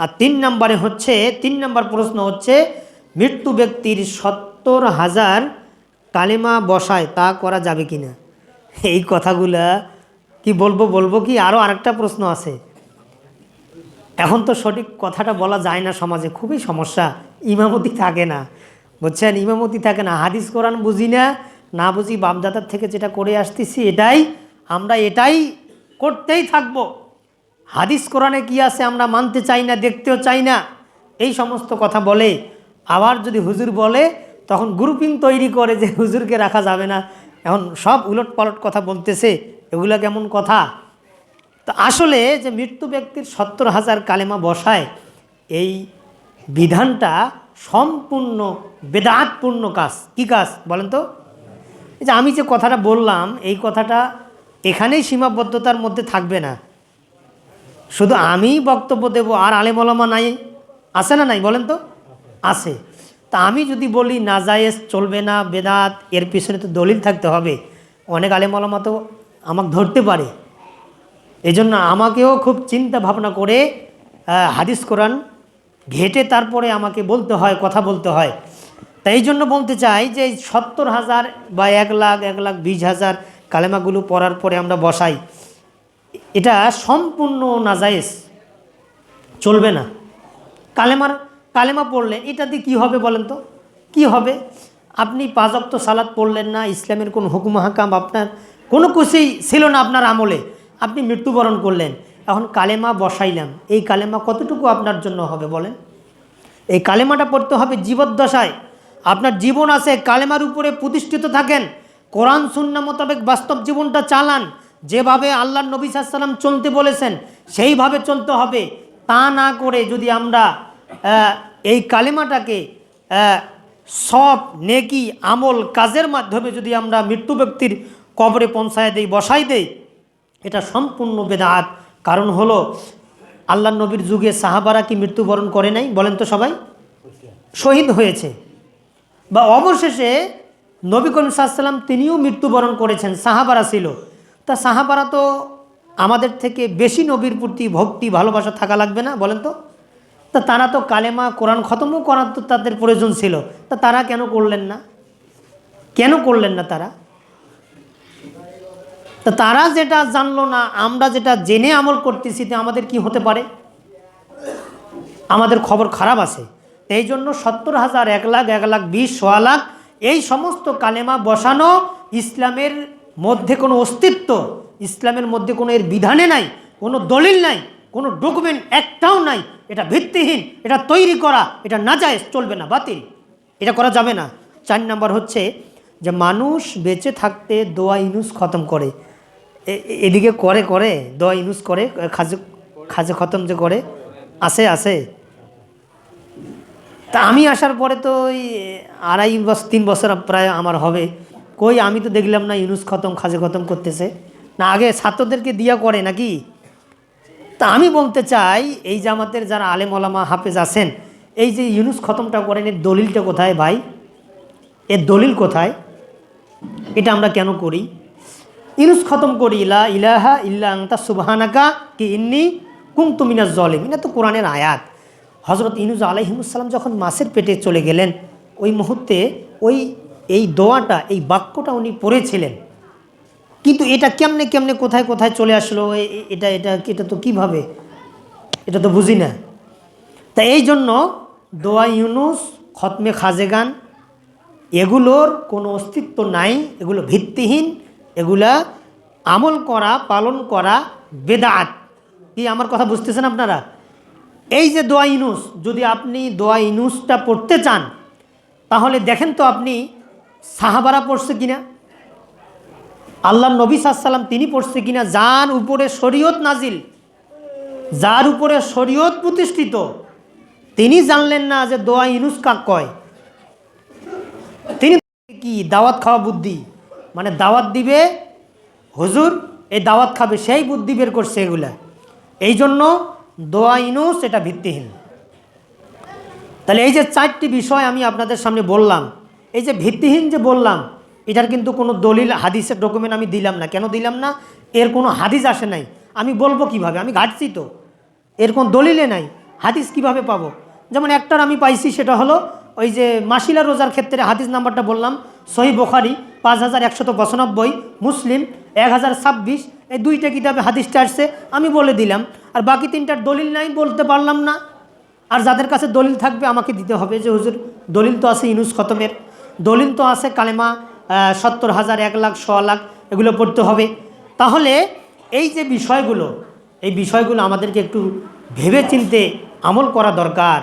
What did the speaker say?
আর তিন নম্বরে হচ্ছে, তিন নম্বর প্রশ্ন হচ্ছে, মৃত্যু ব্যক্তির সত্তর হাজার কালেমা বসায়, তা করা যাবে কি না এই কথাগুলা কি বলব বলব কি? আরও আরেকটা প্রশ্ন আছে। এখন তো সঠিক কথাটা বলা যায় না সমাজে, খুবই সমস্যা। ইমামতি থাকে না, বুঝছেন? ইমামতি থাকে না। হাদিস, কোরআন বুঝি না না বুঝি বাপদাদার থেকে যেটা করে আসতেছি, এটাই, আমরা এটাই করতেই থাকব। হাদিস কোরআনে কি আছে আমরা মানতে চাই না, দেখতেও চাই না। এই সমস্ত কথা বলে, আবার যদি হুজুর বলে, তখন গ্রুপিং তৈরি করে যে হুজুরকে রাখা যাবে না। এখন সব উলট পালট কথা বলতেছে, এগুলো কেমন কথা? তো আসলে যে মৃত্যু ব্যক্তির সত্তর হাজার কালেমা বসায়, এই বিধানটা সম্পূর্ণ বেদাতপূর্ণ কাজ। কি কাজ বলেন তো? যে আমি যে কথাটা বললাম, এই কথাটা এখানেই সীমাবদ্ধতার মধ্যে থাকবে না। শুধু আমিই বক্তব্য দেব আর আলেমলামা নাই? আছে না নাই? বলেন তো। আছে। তা আমি যদি বলি, নাজায়েজ চলবে না, বেদাত, এর পিছনে তো দলিল থাকতে হবে। অনেক আলেমলামা তো আমাকে ধরতে পারে। এই জন্য আমাকেও খুব চিন্তা ভাবনা করে হাদিস কোরআন ঘেটে তারপরে আমাকে বলতে হয়, কথা বলতে হয়। তাই এই জন্য বলতে চাই যে, সত্তর হাজার বা এক লাখ এক লাখ বিশ হাজার কালেমাগুলো পড়ার পরে আমরা বসাই। এটা সম্পূর্ণ নাজায়েজ। চলবে না। কালেমার, কালেমা পড়লেন এটা দিয়ে কী হবে বলেন তো? কি হবে? আপনি পাঁচক্ত সালাদ পড়লেন না, ইসলামের কোনো হুকুম, হাকাম আপনার কোনো কিছুই ছিল না আপনার আমলে। আপনি মৃত্যুবরণ করলেন। এখন কালেমা বসাইলাম। এই কালেমা কতটুকু আপনার জন্য হবে বলেন? এই কালেমাটা পড়তে হবে জীবদ্দশায়। আপনার জীবন আছে কালেমার উপরে প্রতিষ্ঠিত থাকেন। কোরআন শূন্য মোতাবেক বাস্তব জীবনটা চালান। যেভাবে আল্লাহ নবী সাল্লাম চলতে বলেছেন, সেইভাবে চলতে হবে। তা না করে যদি আমরা এই কালিমাটাকে সব নেকি, আমল, কাজের মাধ্যমে যদি আমরা মৃত্যু ব্যক্তির কবরে পৌঁছায় দেই বসাই দেই, এটা সম্পূর্ণ বেদাত। কারণ হলো, আল্লাহ নবীর যুগে সাহাবারা কি মৃত্যুবরণ করে নাই? বলেন তো সবাই। শহীদ হয়েছে। বা অবশেষে নবী করিম সাল্লাম তিনিও মৃত্যুবরণ করেছেন, সাহাবারা ছিল। তা সাহাবারা তো আমাদের থেকে বেশি নবীর প্রতি ভক্তি, ভালোবাসা থাকা লাগবে না, বলেন তো? তা তারা তো কালেমা কোরআন খতমও করার তো তাদের প্রয়োজন ছিল। তা তারা কেন করলেন না? কেন করলেন না তারা? তা তারা যেটা জানলো না, আমরা যেটা জেনে আমল করতেছি, তো আমাদের কি হতে পারে? আমাদের খবর খারাপ আছে। এই জন্য সত্তর হাজার, এক লাখ এক লাখ, বিশ, সোয়া লাখ, এই সমস্ত কালেমা বসানো ইসলামের মধ্যে কোনো অস্তিত্ব, ইসলামের মধ্যে কোনো এর বিধানে নাই, কোনো দলিল নাই, কোনো ডকুমেন্ট একটাও নাই। এটা ভিত্তিহীন, এটা তৈরি করা, এটা না যায় চলবে না, বাতিল। এটা করা যাবে না। চার নাম্বার হচ্ছে যে মানুষ বেঁচে থাকতে দোয়া ইনুস খতম করে। এদিকে করে করে, দোয়া ইনুস করে, খাজে খাজে খতম যে করে আসে আসে তা আমি আসার পরে তো ওই আড়াই বছর, তিন বছর প্রায় আমার হবে। কই, আমি তো দেখলাম না ইউনুস খতম, খাজে খতম করতেছে। না, আগে ছাত্রদেরকে দিয়া করে নাকি? তা আমি বলতে চাই, এই জামাতের যারা আলেম ওলামা হাফেজ আছেন, এই যে ইউনুস খতমটা করেন, এর দলিলটা কোথায় ভাই? এর দলিল কোথায়? এটা আমরা কেন করি? ইউনুস খতম করি ইলা ইলাহা ইল্লা আংতা সুবহানাকা কি ইন্নি কুমতু মিনাজ জলিম এটা তো কোরআনের আয়াত। হজরত ইনুজ আলাইহিমুসাল্লাম যখন মাছের পেটে চলে গেলেন, ওই মুহূর্তে ওই এই দোয়াটা, এই বাক্যটা উনি পড়েছিলেন। কিন্তু এটা কেমনে কেমনে, কোথায় কোথায় চলে আসলো? এটা এটা এটা তো কীভাবে? এটা তো বুঝি না। তা এই জন্য দোয়া ইউনুস, খতমে খাজেগান, এগুলোর কোনো অস্তিত্ব নাই, এগুলো ভিত্তিহীন, এগুলা আমল করা, পালন করা বেদাত। কি আমার কথা বুঝতেছেন আপনারা? এই যে দোয়া ইনুস যদি আপনি দোয়া ইনুসটা পড়তে চান, তাহলে দেখেন তো আপনি সাহাবারা পড়ছে কিনা? আল্লাহ নবী সাল্লাম তিনি পড়ছে কিনা? যার উপরে শরীয়ত নাজিল যার উপরে শরীয়ত প্রতিষ্ঠিত, তিনি জানলেন না যে দোয়া ইনুস কাক কয়। তিনি কি, দাওয়াত খাওয়া বুদ্ধি। মানে দাওয়াত দিবে, হুজুর, এই দাওয়াত খাবে, সেই বুদ্ধি বের করছে এগুলা। এই জন্য দোয়া ইনুস এটা ভিত্তিহীন। তাহলে এই যে চারটি বিষয় আমি আপনাদের সামনে বললাম এই যে ভিত্তিহীন যে বললাম, এটার কিন্তু কোনো দলিল, হাদিসের ডকুমেন্ট আমি দিলাম না। কেন দিলাম না? এর কোনো হাদিস আসে নাই। আমি বলব কীভাবে? আমি ঘাটছি তো। এর কোনো দলিলে নাই। হাদিস কীভাবে পাবো? যেমন একটার আমি পাইছি, সেটা হলো ওই যে মাসিলা রোজার ক্ষেত্রে হাদিস নাম্বারটা বললাম, সহি বোখারি, পাঁচ হাজার একশত পঁচানব্বই, মুসলিম, এক হাজার ছাব্বিশ, এই দুইটা কিতাবে হাদিসটা আসছে, আমি বলে দিলাম। আর বাকি তিনটার দলিল নাই, বলতে পারলাম না। আর যাদের কাছে দলিল থাকবে, আমাকে দিতে হবে যে, হুজুর, দলিল তো আছে ইনুস খতমের। দলিল তো আছে, কালেমা সত্তর হাজার, এক লাখ, ছ লাখ, এগুলো পড়তে হবে। তাহলে এই যে বিষয়গুলো, এই বিষয়গুলো আমাদেরকে একটু ভেবে চিনতে আমল করা দরকার।